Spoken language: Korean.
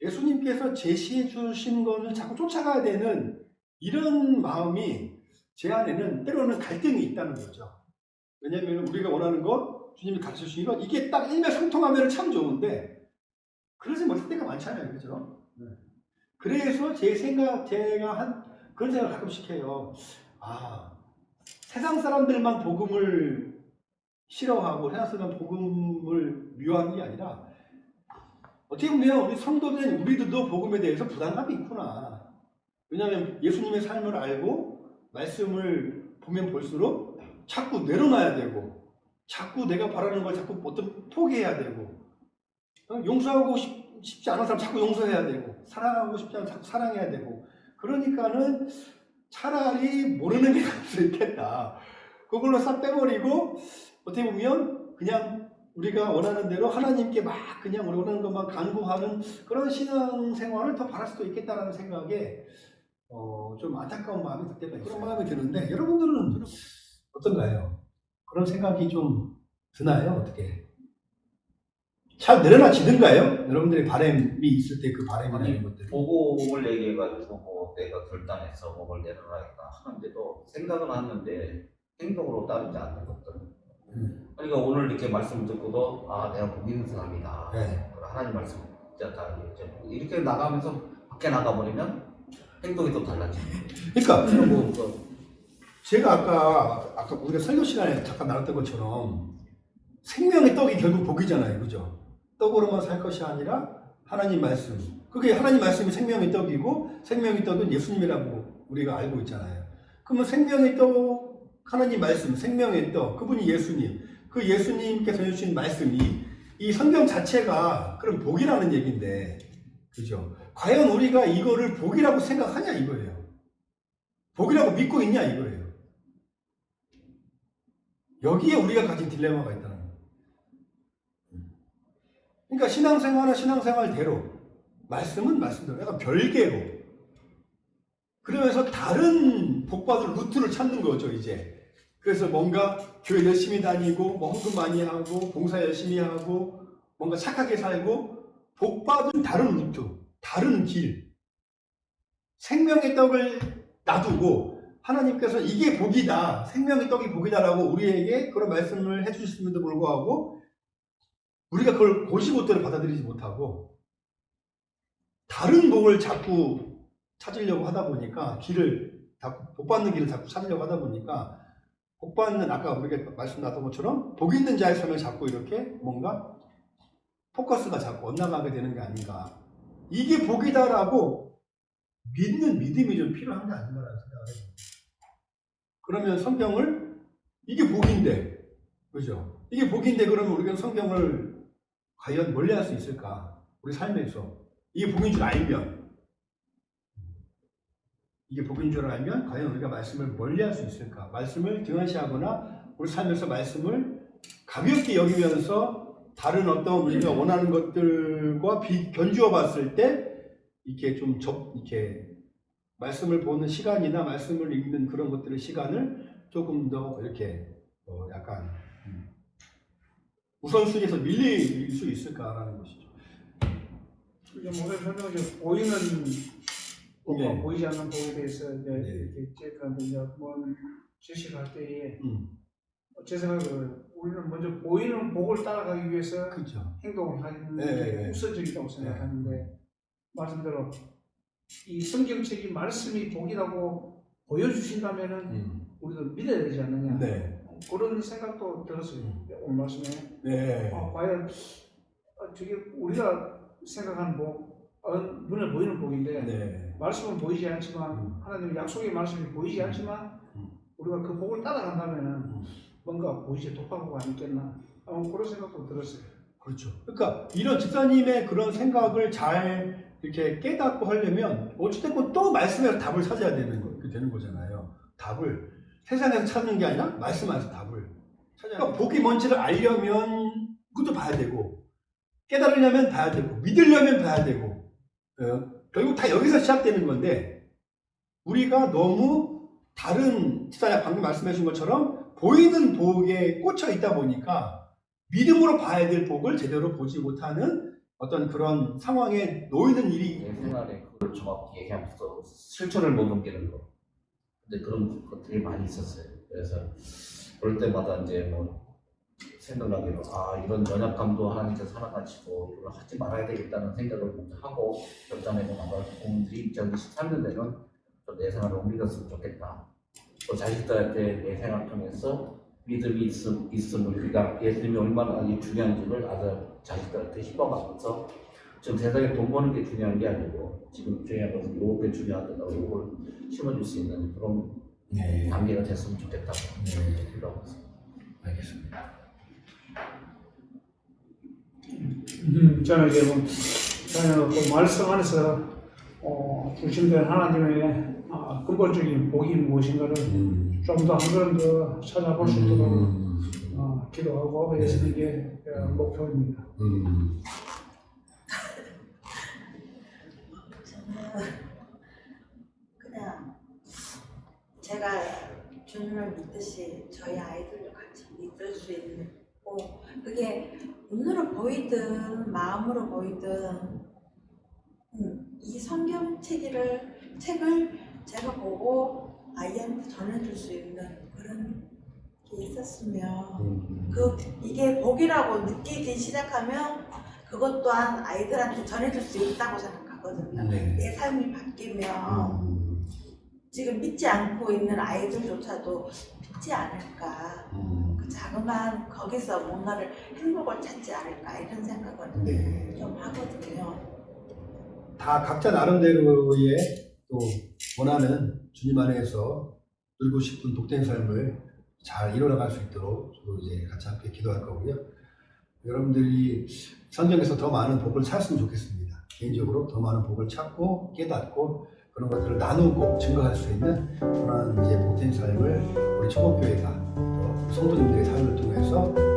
예수님께서 제시해 주신 것을 자꾸 쫓아가야 되는 이런 마음이 제 안에는 때로는 갈등이 있다는 거죠. 왜냐하면 우리가 원하는 것, 주님이 가르쳐 주신 것, 이게 딱 일맥상통하면 참 좋은데, 그러지 못할 때가 많잖아요. 그죠? 네. 그래서 제 생각, 제가 한, 그런 생각을 가끔씩 해요. 아, 세상 사람들만 복음을 싫어하고 세상 사람 복음을 미워하는 게 아니라 어떻게 보면 우리 성도된 우리들도 복음에 대해서 부담감이 있구나. 왜냐하면 예수님의 삶을 알고 말씀을 보면 볼수록 자꾸 내려놔야 되고 자꾸 내가 바라는 걸 자꾸 어떤 포기해야 되고 어, 용서하고 싶, 싶지 않은 사람 자꾸 용서해야 되고 사랑하고 싶지 않은 자꾸 사랑해야 되고 그러니까는 차라리 모르는 게 나을 수 있겠다. 그걸로 싹 빼버리고 어떻게 보면 그냥 우리가 원하는 대로 하나님께 막 그냥 우리 원하는 것만 간구하는 그런 신앙 생활을 더 바랄 수도 있겠다라는 생각에 어, 좀 안타까운 마음이 들 때가 있어요. 그런 마음이 드는데 여러분들은 어떤가요? 그런 생각이 좀 드나요? 어떻게? 잘 내려놔지든가요? 여러분들의 바람이 있을 때 그 바람이라는 것들. 복음을 얘기해가지고 뭐 내가 결단해서 뭐를 내려놔야겠다 하는데도 생각은 하는데 행동으로 따르지 않는 것들. 음. 그러니까 오늘 이렇게 말씀 듣고도 아 내가 복 있는 사람이다. 네. 하나님 말씀 듣자 이렇게 나가면서 밖에 나가버리면 행동이 또 달라지는 그러니까 뭐, 그 제가 아까 아까 우리가 설교 시간에 잠깐 나눴던 것처럼 생명의 떡이 결국 복이잖아요, 그죠? 떡으로만 살 것이 아니라 하나님 말씀. 그게 하나님 말씀이 생명의 떡이고 생명의 떡은 예수님이라고 우리가 알고 있잖아요. 그러면 생명의 떡 하나님 말씀, 생명의 떡 그분이 예수님. 그 예수님께서 해주신 말씀이 이 성경 자체가 그런 복이라는 얘기인데, 그죠? 과연 우리가 이거를 복이라고 생각하냐 이거예요. 복이라고 믿고 있냐 이거예요. 여기에 우리가 가진 딜레마가 있다는 거예요. 그러니까 신앙생활은 신앙생활대로, 말씀은 말씀대로, 약간 별개로. 그러면서 다른 복받을 루트를 찾는 거죠, 이제. 그래서 뭔가 교회 열심히 다니고, 뭐 헌금 많이 하고, 봉사 열심히 하고, 뭔가 착하게 살고, 복 받은 다른 루트, 다른 길. 생명의 떡을 놔두고, 하나님께서 이게 복이다, 생명의 떡이 복이다라고 우리에게 그런 말씀을 해주셨음에도 불구하고 우리가 그걸 고시고대로 받아들이지 못하고 다른 복을 자꾸 찾으려고 하다 보니까 길을 자꾸 복 받는 길을 자꾸 찾으려고 하다 보니까 복 받는 아까 우리가 말씀 나왔던 것처럼 복 있는 자의 삶을 자꾸 이렇게 뭔가 포커스가 자꾸 엇나가게 되는 게 아닌가 이게 복이다라고 믿는 믿음이 좀 필요한 게 아닌가라는 생각을 해요. 그러면 성경을 이게 복인데 그죠? 이게 복인데 그러면 우리가 성경을 과연 멀리 할 수 있을까? 우리 삶에서 이게 복인 줄 알면 이게 복인 줄 알면 과연 우리가 말씀을 멀리할 수 있을까? 말씀을 등한시하거나 우리 삶에서 말씀을 가볍게 여기면서 다른 어떤 우리가 원하는 것들과 비, 견주어 봤을 때 이렇게 좀 접, 이렇게 말씀을 보는 시간이나 말씀을 읽는 그런 것들의 시간을 조금 더 이렇게 어 약간 음, 우선순위에서 밀릴 수 있을까라는 것이죠. 이제 모든 설명이 보이는 네. 보이지 않는 복에 대해서 이제 네. 이렇게 체크하는데 이제 뭔 제시를 할 때에 음, 제 생각으로 우리는 먼저 보이는 복을 따라가기 위해서 그렇죠. 행동을 하는 네, 게 네. 우선적이라고 생각하는데 말씀대로 이 성경책이 말씀이 복이라고 보여주신다면은 음, 우리도 믿어야 되지 않느냐 네, 그런 생각도 들었어요 음. 오늘 말씀에 네, 아, 과연 아, 저게 우리가 생각하는 복 어, 눈에 보이는 복인데 네, 말씀은 보이지 않지만 음. 하나님의 약속의 말씀이 보이지 음. 않지만 음. 우리가 그 복을 따라간다면은 음. 뭔가 보이지 독파구가 아니겠나 아, 그런 생각도 들었어요. 그렇죠. 그러니까 이런 집사님의 그런 생각을 잘 이렇게 깨닫고 하려면 어찌됐건 또 말씀에서 답을 찾아야 되는 거 이렇게 되는 거잖아요. 답을 세상에서 찾는 게 아니라 말씀 안에서 답을 찾아야 그러니까 복이 뭔지를 알려면 그것도 봐야 되고 깨달으려면 봐야 되고 믿으려면 봐야 되고 어, 결국 다 여기서 시작되는 건데 우리가 너무 다른 집사님 방금 말씀해 주신 것처럼 보이는 복에 꽂혀 있다 보니까 믿음으로 봐야 될 복을 제대로 보지 못하는 어떤 그런 상황에 놓이는 일이 내 생활에 그걸 정확히 얘기하면서 실천을 못 옮기는 거. 근데 그런 것들이 많이 있었어요. 그래서 그럴 때마다 이제 뭐 생각나기로 아 이런 연약감도 하나님께서 하나가지고 이걸 하지 말아야 되겠다는 생각을 먼저 하고 결단하고 나갈 부분들이 2023년에는 내 생활을 옮겨갔으면 좋겠다. 또 자식들한테 내 생활을 통해서 믿음이 있, 있음을 우리가 예수님이 얼마나 이 중요한지를 아들 자식들한테 희망하면서 지금 세상에 돈 버는 게 중요한 게 아니고 지금 중요한 것은 요게 중요하다고 요걸 심어줄 수 있는 그런 네. 단계가 됐으면 좋겠다고 네. 알겠습니다. 음, 저는 이제 뭐, 저는 그 말씀 안에서 어, 주신된 하나님의 아, 근본적인 복이 무엇인가를 음. 좀더 한 걸음 더 찾아볼 수 있도록 음. 어, 기도하고 예수님께 어, 목표입니다. 음. 저는 그냥 제가 주님을 믿듯이 저희 아이들도 같이 믿을 수 있는 고 그게 눈으로 보이든 마음으로 보이든 음, 이 성경 책을 책을 제가 보고 아이한테 전해줄 수 있는 그런 게 있었으면 음. 그 이게 복이라고 느끼기 시작하면 그것 또한 아이들한테 전해줄 수 있다고 생각하거든요. 네. 내 삶이 바뀌면 음. 지금 믿지 않고 있는 아이들조차도 믿지 않을까. 음. 그 자그마한 거기서 뭔가를 행복을 찾지 않을까 이런 생각을 네. 좀 하거든요. 다 각자 나름대로의 또 원하는 주님 안에서 누리고 싶은 독된 삶을 잘 이뤄나갈 수 있도록 저도 이제 같이 함께 기도할 거고요. 여러분들이 성경에서 더 많은 복을 찾았으면 좋겠습니다. 개인적으로 더 많은 복을 찾고 깨닫고 그런 것들을 나누고 증거할 수 있는 그런 이제 복된 삶을 우리 초목교회가 또 성도님들의 삶을 통해서